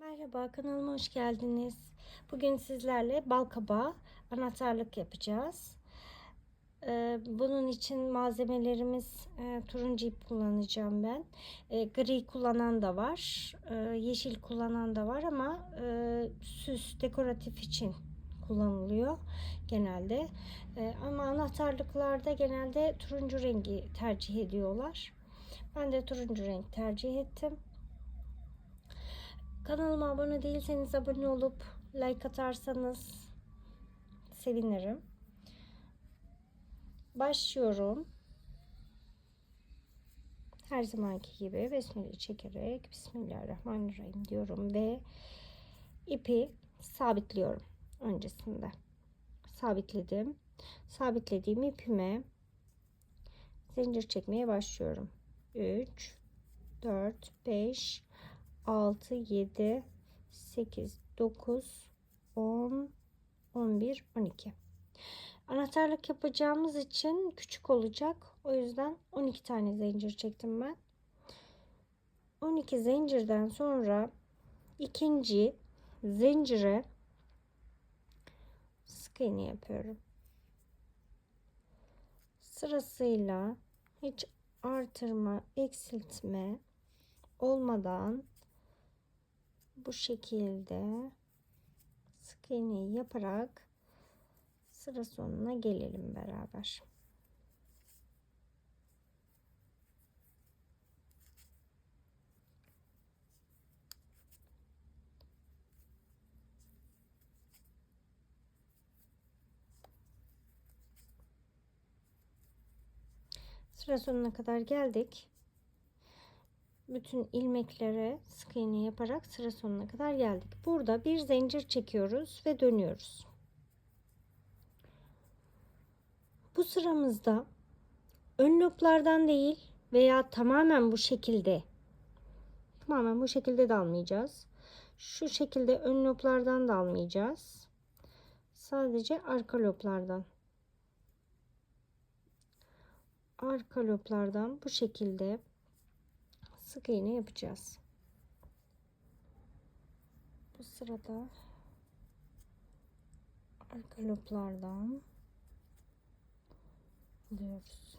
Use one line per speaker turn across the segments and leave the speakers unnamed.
Merhaba, kanalıma hoş geldiniz. Bugün sizlerle bal kabağı anahtarlık yapacağız. Ee, Bunun için malzemelerimiz e, turuncu ip kullanacağım ben. E, Gri kullanan da var, e, yeşil kullanan da var ama süs, dekoratif için kullanılıyor genelde. Ama anahtarlıklarda genelde turuncu rengi tercih ediyorlar. Ben de turuncu renk tercih ettim. Kanalıma abone değilseniz abone olup like atarsanız sevinirim. Başlıyorum. Her zamanki gibi besmele çekerek Bismillahirrahmanirrahim diyorum ve ipi sabitliyorum öncesinde. Sabitledim. Sabitlediğim ipime zincir çekmeye başlıyorum. 3 4 5 6, 7, 8, 9, 10, 11, 12. Anahtarlık yapacağımız için küçük olacak. O yüzden 12 tane zincir çektim ben. 12 zincirden sonra ikinci zincire sık iğne yapıyorum. Sırasıyla hiç artırma, eksiltme olmadan bu şekilde sık iğneyi yaparak sıra sonuna gelelim beraber. Sıra sonuna kadar geldik. Bütün ilmeklere sık iğne yaparak sıra sonuna kadar geldik. Burada bir zincir çekiyoruz ve dönüyoruz. Bu sıramızda ön loblardan değil veya tamamen bu şekilde tamamen bu şekilde de almayacağız. Şu şekilde ön loblardan da almayacağız. Sadece arka loblardan arka loblardan bu şekilde sık iğne yapacağız. Bu sırada arka loblardan alıyoruz.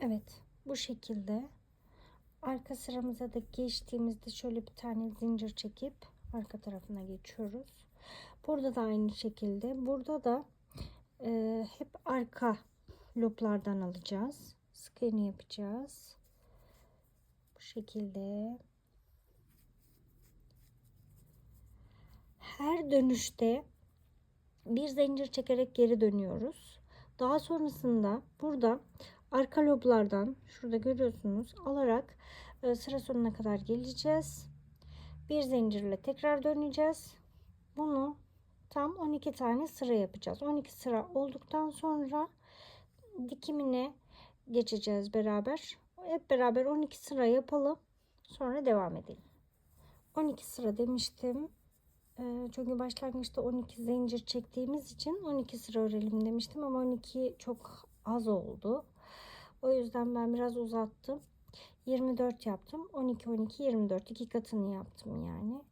Evet, bu şekilde arka sıramıza da geçtiğimizde şöyle bir tane zincir çekip arka tarafına geçiyoruz. Burada da aynı şekilde. Burada da e, hep arka loblardan alacağız. Sık yapacağız. Bu şekilde. Her dönüşte bir zincir çekerek geri dönüyoruz. Daha sonrasında burada arka loblardan şurada görüyorsunuz alarak e, sıra sonuna kadar geleceğiz. Bir zincirle tekrar döneceğiz. Bunu tam 12 tane sıra yapacağız. 12 sıra olduktan sonra dikimine geçeceğiz beraber. Hep beraber 12 sıra yapalım. Sonra devam edelim. 12 sıra demiştim. E, çünkü başlangıçta 12 zincir çektiğimiz için 12 sıra örelim demiştim ama 12 çok az oldu. O yüzden ben biraz uzattım. 24 yaptım. 12 12 24 iki katını yaptım yani.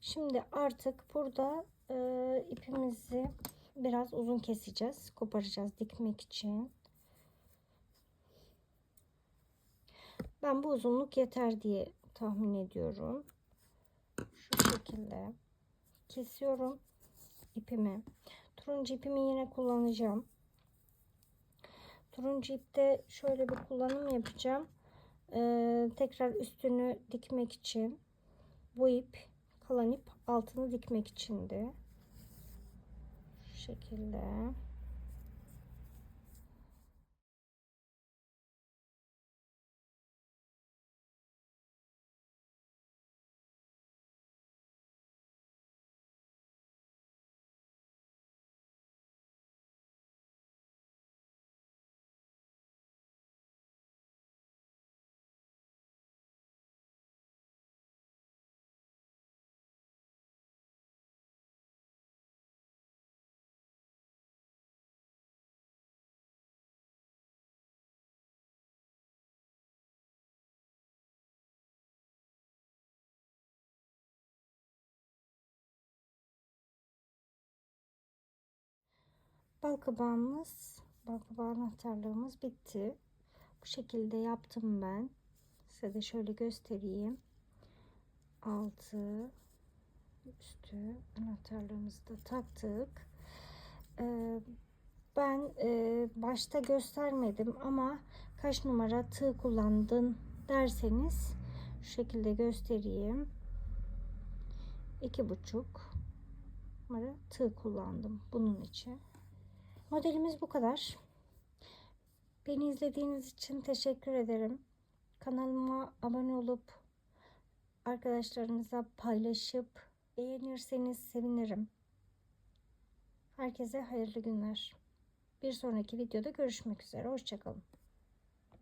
Şimdi artık burada e, ipimizi biraz uzun keseceğiz. Koparacağız dikmek için. Ben bu uzunluk yeter diye tahmin ediyorum. Şu şekilde kesiyorum ipimi. Turuncu ipimi yine kullanacağım. Turuncu ipte şöyle bir kullanım yapacağım. Ee, tekrar üstünü dikmek için bu ip kalan ip altını dikmek içindi. Şu şekilde. Balkabağımız, balkabağı anahtarlığımız bitti. Bu şekilde yaptım ben. Size de şöyle göstereyim. Altı, üstü anahtarlığımızı da taktık. Ee, ben e, başta göstermedim ama kaç numara tığ kullandın derseniz şu şekilde göstereyim. İki buçuk numara tığ kullandım bunun için. Modelimiz bu kadar. Beni izlediğiniz için teşekkür ederim. Kanalıma abone olup arkadaşlarınıza paylaşıp beğenirseniz sevinirim. Herkese hayırlı günler. Bir sonraki videoda görüşmek üzere. Hoşçakalın.